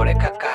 これかか。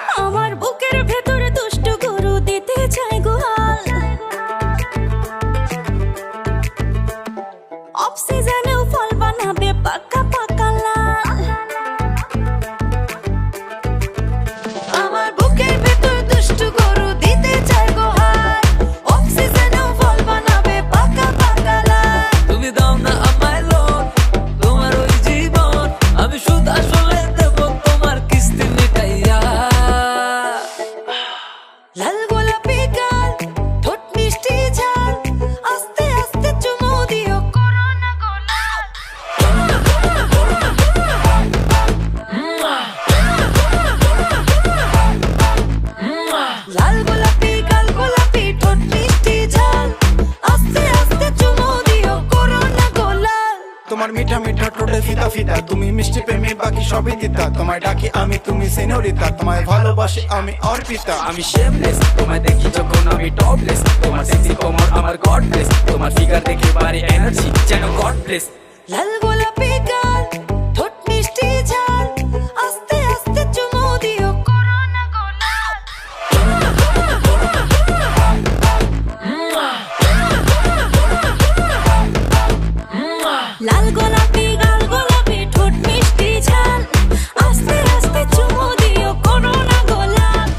তোমার মিঠা মিঠা ঠোঁটে ফিতা ফিতা তুমি মিষ্টি প্রেমে বাকি সবই দিতা তোমায় ডাকি আমি তুমি সেনোরিতা তোমায় ভালোবাসি আমি অর্পিতা। আমি শেপলেস তোমায় দেখি যখন আমি টপলেস তোমার সেক্সি কোমর আমার গড ব্লেস তোমার ফিগার দেখে পারি এনার্জি যেন গড ব্লেস লাল গোলাপি লাল গোলাপি গাল গোলাপি মিষ্টি ঝাল। আস্তে আস্তে চুমু দিও করোনা গোলাপ।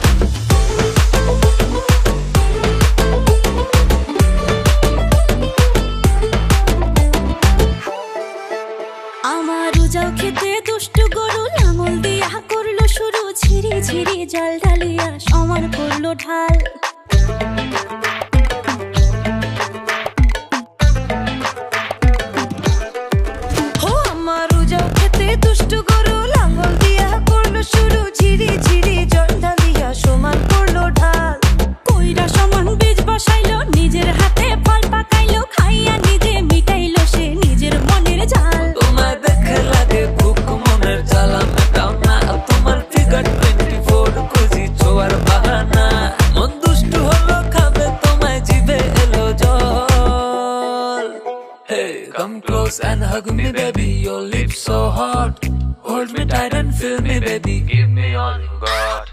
আমার উজাও খেতে দুষ্টু গরু, লাঙল দিয়া করল শুরু। ঝিরি ঝিরি জল ঢালিয়া সমান করল ঢাল। kiss and hug me, baby. Your lips so hot. Hold me tight and feel me, baby. Give me all you got.